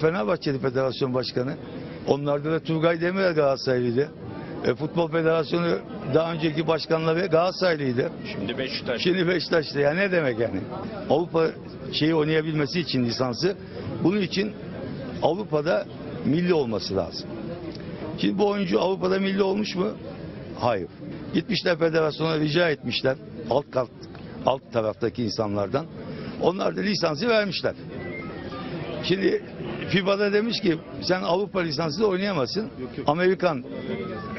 Fenerbahçeli Federasyon Başkanı. Onlarda da Turgay Demirel Galatasaraylıydı. E, Futbol Federasyonu daha önceki başkanları Galatasaraylıydı. Şimdi Beşiktaş. Şimdi Beşiktaş'ta ya ne demek yani? Avrupa şeyi oynayabilmesi için lisansı bunun için Avrupa'da milli olması lazım. Şimdi bu oyuncu Avrupa'da milli olmuş mu? Hayır. Gitmişler federasyona rica etmişler alt kat, alt taraftaki insanlardan. Onlar da lisansı vermişler. Şimdi FIBA'da demiş ki sen Avrupa lisansıyla oynayamazsın. Amerikan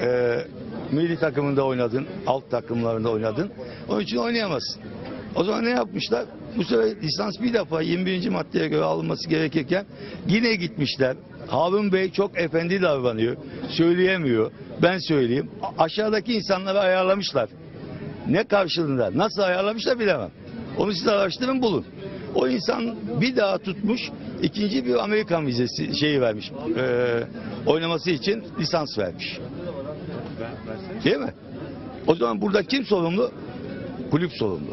e, milli takımında oynadın, alt takımlarında oynadın. Onun için oynayamazsın. O zaman ne yapmışlar? Bu sefer lisans bir defa 21. maddeye göre alınması gerekirken yine gitmişler. Harun Bey çok efendi davranıyor. Söyleyemiyor. Ben söyleyeyim. Aşağıdaki insanları ayarlamışlar. Ne karşılığında, nasıl ayarlamışlar bilemem. Onu siz araştırın bulun. O insan bir daha tutmuş, ikinci bir Amerikan vizesi şeyi vermiş. eee, oynaması için lisans vermiş. Değil mi? O zaman burada kim sorumlu? Kulüp sorumlu.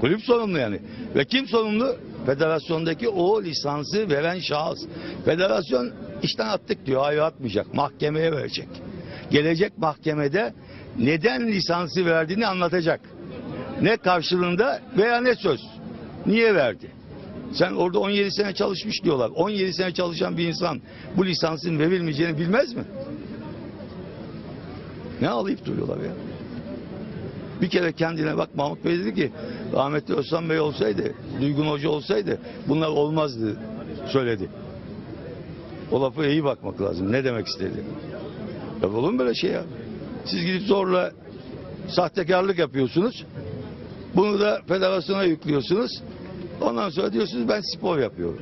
Kulüp sorumlu yani. Ve kim sorumlu? Federasyondaki o lisansı veren şahıs. Federasyon işten attık diyor. Hayır atmayacak. Mahkemeye verecek. Gelecek mahkemede neden lisansı verdiğini anlatacak. Ne karşılığında veya ne söz. Niye verdi? Sen orada 17 sene çalışmış diyorlar. 17 sene çalışan bir insan bu lisansın verilmeyeceğini bilmez mi? Ne alayıp duruyorlar ya? Bir kere kendine bak Mahmut Bey dedi ki rahmetli Özcan Bey olsaydı, Duygun Hoca olsaydı bunlar olmazdı söyledi. O lafa iyi bakmak lazım. Ne demek istedi? Ya olur mu böyle şey ya? Siz gidip zorla sahtekarlık yapıyorsunuz. Bunu da federasyona yüklüyorsunuz. Ondan sonra diyorsunuz ben spor yapıyorum.